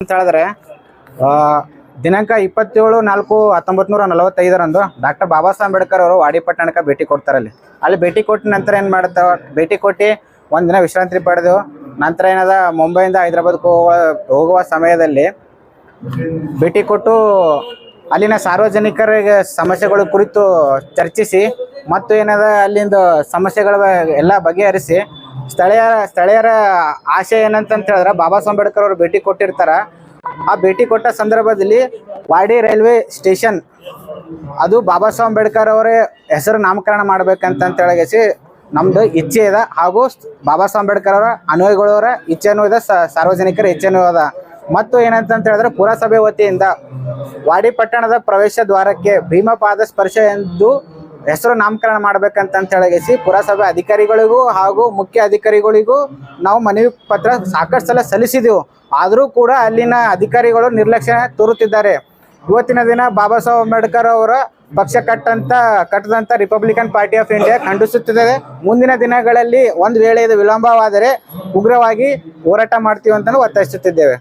ಅಂತ ಹೇಳಿದ್ರೆ ದಿನಾಂಕ ಇಪ್ಪತ್ತೇಳು ನಾಲ್ಕು ಹತ್ತೊಂಬತ್ತು ನೂರ ನಲವತ್ತೈದರಂದು ಡಾಕ್ಟರ್ ಬಾಬಾ ಸಾಹೇಬ್ ಅಂಬೇಡ್ಕರ್ ಅವರು ವಾಡಿಪಟ್ಟಣಕ್ಕೆ ಭೇಟಿ ಕೊಡ್ತಾರೆ ಅಲ್ಲಿ. ಅಲ್ಲಿ ಭೇಟಿ ಕೊಟ್ಟ ನಂತರ ಏನು ಮಾಡ್ತಾವ ಭೇಟಿ ಕೊಟ್ಟು ಒಂದಿನ ವಿಶ್ರಾಂತಿ ಪಡೆದು ನಂತರ ಏನದ ಮುಂಬೈಯಿಂದ ಹೈದರಾಬಾದ್ಗೆ ಹೋಗುವ ಹೋಗುವ ಸಮಯದಲ್ಲಿ ಭೇಟಿ ಕೊಟ್ಟು ಅಲ್ಲಿನ ಸಾರ್ವಜನಿಕರಿಗೆ ಸಮಸ್ಯೆಗಳ ಕುರಿತು ಚರ್ಚಿಸಿ ಮತ್ತು ಏನದ ಅಲ್ಲಿಂದ ಸಮಸ್ಯೆಗಳ ಎಲ್ಲ ಬಗೆಹರಿಸಿ ಸ್ಥಳೀಯ ಸ್ಥಳೀಯರ ಆಶಯ ಏನಂತ ಹೇಳಿದ್ರೆ ಬಾಬಾ ಸಾಹೇಬ್ ಅಂಬೇಡ್ಕರ್ ಅವರು ಭೇಟಿ ಕೊಟ್ಟಿರ್ತಾರ. ಆ ಭೇಟಿ ಕೊಟ್ಟ ಸಂದರ್ಭದಲ್ಲಿ ವಾಡಿ ರೈಲ್ವೆ ಸ್ಟೇಷನ್, ಅದು ಬಾಬಾ ಸಾಹೇಬ್ ಅಂಬೇಡ್ಕರ್ ಅವರೇ ಹೆಸರು ನಾಮಕರಣ ಮಾಡ್ಬೇಕಂತ ಹೇಳಿ ನಮ್ದು ಇಚ್ಛೆ ಇದೆ. ಹಾಗೂ ಬಾಬಾ ಸಾಹೇಬ್ ಅಂಬೇಡ್ಕರ್ ಅವರ ಅನುಯಾಯಿಗಳವರ ಇಚ್ಛೆನೂ ಇದೆ ಸಾರ್ವಜನಿಕರ ಇಚ್ಛೆನೂ ಇದೆ. ಮತ್ತು ಏನಂತ ಹೇಳಿದ್ರೆ ಪುರಸಭೆ ವತಿಯಿಂದ ವಾಡಿ ಪಟ್ಟಣದ ಪ್ರವೇಶ ದ್ವಾರಕ್ಕೆ ಭೀಮಪಾದ ಸ್ಪರ್ಶ ಎಂದು ಹೆಸರು ನಾಮಕರಣ ಮಾಡ್ಬೇಕಂತ ಹೇಳಿಗೆಸಿ ಪುರಸಭೆ ಅಧಿಕಾರಿಗಳಿಗೂ ಹಾಗೂ ಮುಖ್ಯ ಅಧಿಕಾರಿಗಳಿಗೂ ನಾವು ಮನವಿ ಪತ್ರ ಸಾಕಷ್ಟು ಸಲ ಸಲ್ಲಿಸಿದೆವು. ಆದರೂ ಕೂಡ ಅಲ್ಲಿನ ಅಧಿಕಾರಿಗಳು ನಿರ್ಲಕ್ಷ್ಯ ತೋರುತ್ತಿದ್ದಾರೆ. ಇವತ್ತಿನ ದಿನ ಬಾಬಾ ಸಾಹೇಬ್ ಅಂಬೇಡ್ಕರ್ ಅವರ ಪಕ್ಷ ಕಟ್ಟಂತ, ಕಟ್ಟದಂತ ರಿಪಬ್ಲಿಕನ್ ಪಾರ್ಟಿ ಆಫ್ ಇಂಡಿಯಾ ಖಂಡಿಸುತ್ತಿದೆ. ಮುಂದಿನ ದಿನಗಳಲ್ಲಿ ಒಂದು ವೇಳೆ ಇದು ವಿಳಂಬವಾದರೆ ಉಗ್ರವಾಗಿ ಹೋರಾಟ ಮಾಡ್ತೀವಿ ಅಂತ ಒತ್ತಾಯಿಸುತ್ತಿದ್ದೇವೆ.